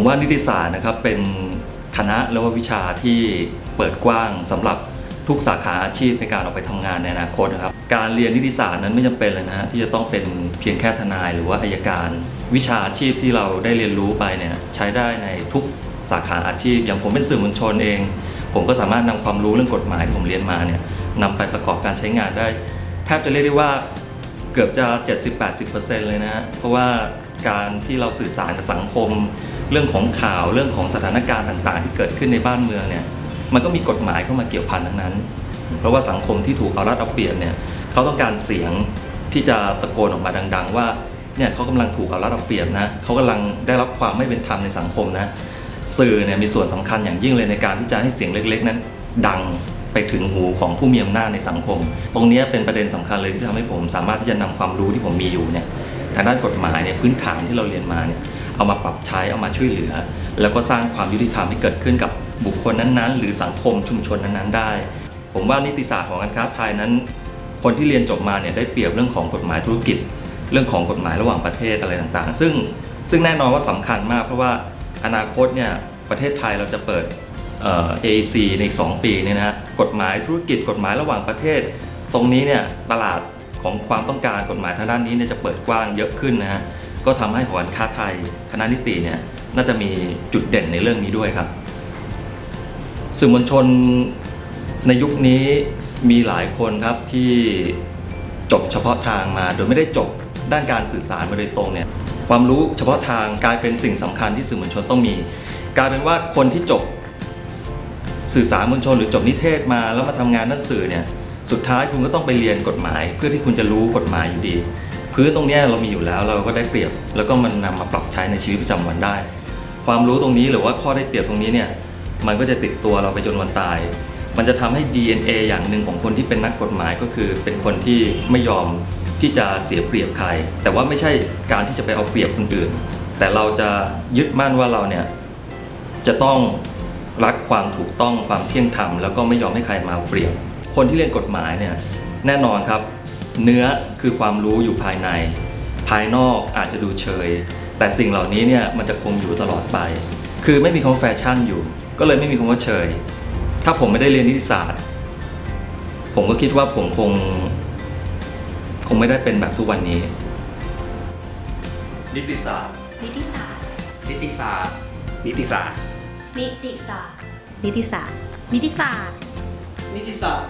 มว่านิติศาสตร์นะครับเป็นคณะและว่าวิชาที่เปิดกว้างสำหรับทุกสาขาอาชีพในการออกไปทำงานในอนาคตนะครับ การเรียนนิติศาสตร์นั้นไม่จำเป็นเลยนะฮะที่จะต้องเป็นเพียงแค่ทนายหรือว่าอายการ วิชาอาชีพที่เราได้เรียนรู้ไปเนี่ยใช้ได้ในทุกสาขาอาชีพ อย่างผมเป็นสื่อมวลชนเอง ผมก็สามารถนำความรู้เรื่องกฎหมายที่ผมเรียนมาเนี่ยนำไปประกอบการใช้งานได้แทบจะเรียกได้ว่าเกือบจะ 70-80%เลยนะฮะเพราะว่า การที่เราสื่อสารกับสังคม เรื่องของข่าวเรื่องของสถานการณ์ต่างๆ ที่เกิดขึ้นในบ้านเมืองเนี่ยมันก็มีกฎหมายเข้ามาเกี่ยวพันทั้งนั้น เพราะว่าสังคมที่ถูกเอารัดเอาเปรียบเนี่ยเขาต้องการเสียงที่จะตะโกนออกมาดัง ๆ ว่าเนี่ยเขากำลังถูกเอารัดเอาเปรียบนะเขากำลังได้รับความไม่เป็นธรรมในสังคมนะสื่อเนี่ยมีส่วนสำคัญอย่างยิ่งเลยในการที่จะให้เสียงเล็ก ๆ นั้น ดังไปถึงหูของผู้มีอำนาจในสังคม ตรงนี้เป็นประเด็นสำคัญเลยที่ทำให้ผมสามารถที่จะนำความรู้ที่ผมมีอยู่เนี่ย ทางด้านกฎหมายเนี่ยพื้นฐานที่เราเรียนมาเนี่ยเอามาปรับใช้เอามาช่วยเหลือ แล้วก็สร้างความยุติธรรมให้เกิดขึ้นกับบุคคลนั้นๆ หรือสังคมชุมชนนั้นๆ ได้ ผมว่านิติศาสตร์ของการค้าไทยนั้น คนที่เรียนจบมาเนี่ยได้เปรียบเรื่องของกฎหมายธุรกิจ เรื่องของกฎหมายระหว่างประเทศอะไรต่างๆ ซึ่งซึ่งแน่นอนว่าสำคัญมากเพราะว่าอนาคตเนี่ยประเทศไทยเราจะเปิดเอ่อ AC ในอีก2ปีเนี่ยนะฮะกฎหมายธุรกิจกฎหมายระหว่างประเทศ ตรงนี้เนี่ยตลาด ของความต้องการกฎหมายทางด้านนี้เนี่ยจะเปิดกว้างเยอะขึ้นนะฮะก็ทำให้หอการค้าไทยคณะนิติเนี่ยน่าจะมีจุดเด่นในเรื่องนี้ด้วยครับสื่อมวลชนในยุคนี้มีหลายคนครับที่จบเฉพาะทางมา โดยไม่ได้จบด้านการสื่อสารมาโดยตรงเนี่ยความรู้เฉพาะทางกลายเป็นสิ่งสำคัญที่สื่อมวลชนต้องมีกลายเป็นว่าคนที่จบสื่อสารมวลชนหรือจบนิเทศมาแล้วมาทำงานด้านสื่อเนี่ย สุดท้ายคุณก็ต้องไปเรียนกฎหมาย เพื่อที่คุณจะรู้กฎหมายอยู่ดี พื้นตรงนี้เรามีอยู่แล้วเราก็ได้เปรียบ แล้วก็มันนำมาปรับใช้ในชีวิตประจำวันได้ ความรู้ตรงนี้หรือว่าข้อได้เปรียบตรงนี้เนี่ยมันก็จะติดตัวเราไปจนวันตาย มันจะทำให้ DNA อย่างหนึ่งของคนที่เป็นนักกฎหมายก็คือ เป็นคนที่ไม่ยอมที่จะเสียเปรียบใคร แต่ว่าไม่ใช่การที่จะไปเอาเปรียบคนอื่น แต่เราจะยึดมั่นว่าเราเนี่ยจะต้องรักความถูกต้องความเที่ยงธรรมแล้วก็ไม่ยอมให้ใครมาเอาเปรียบ คนที่เรียนกฎหมายเนี่ยแน่นอนครับ เนื้อคือความรู้อยู่ภายใน ภายนอกอาจจะดูเชยแต่สิ่งเหล่านี้เนี่ยมันจะคงอยู่ตลอดไป คือไม่มีคำว่าแฟชั่นอยู่ ก็เลยไม่มีคำว่าเชยถ้าผมไม่ได้เรียนนิติศาสตร์ ผมก็คิดว่าผมคง คงไม่ได้เป็นแบบทุกวันนี้ นิติศาสตร์ นิติศาสตร์ นิติศาสตร์ นิติศาสตร์ นิติศาสตร์ นิติศาสตร์ นิติศาสตร์ 你是啥？